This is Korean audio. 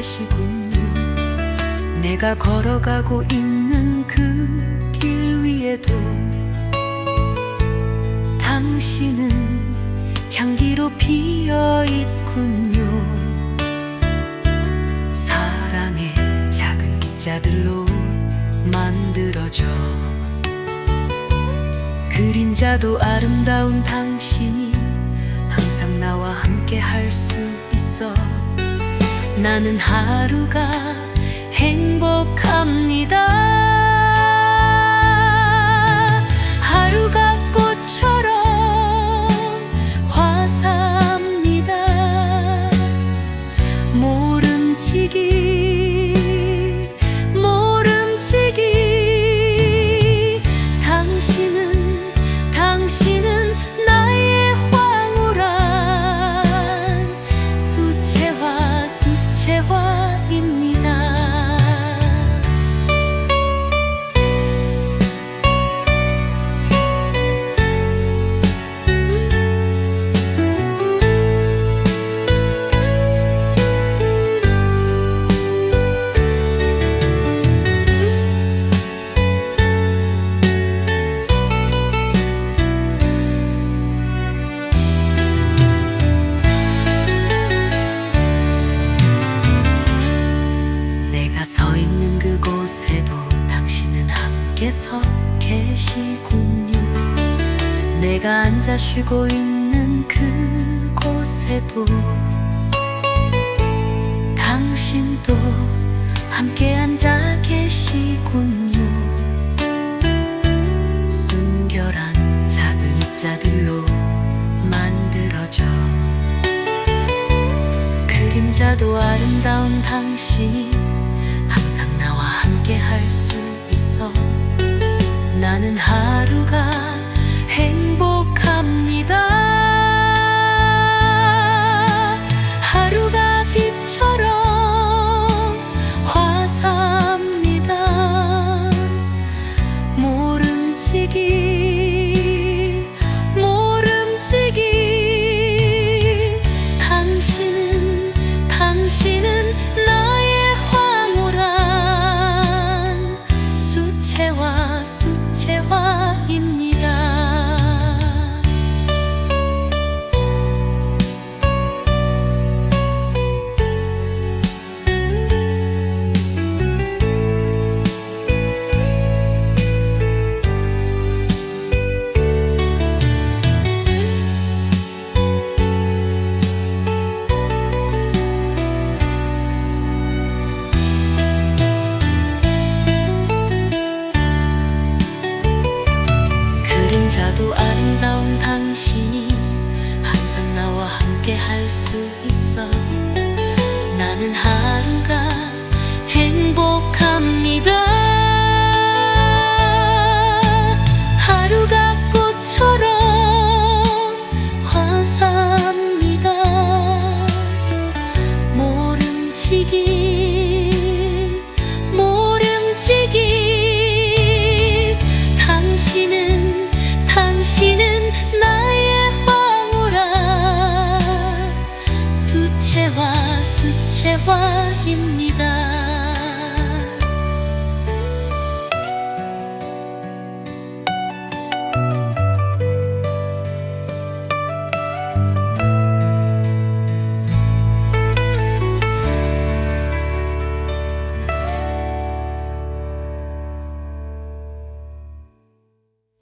계시군요. 내가 걸어가고 있는 그 길 위에도 당신은 향기로 피어 있군요. 사랑의 작은 입자들로 만들어져 그림자도 아름다운 당신이 항상 나와 함께 할 수 있어 나는 하루가 행복합니다 서 있는 그곳에도 당신은 함께 서 계시군요. 내가 앉아 쉬고 있는 그곳에도 당신도 함께 앉아 계시군요. 순결한 작은 입자들로 만들어져 그림자도 아름다운 당신이 함께 할 수 있어 그림자도 아름다운 당신이 항상 나와 함께 할 수 있어. 나는 하 수채화 수채화입니다.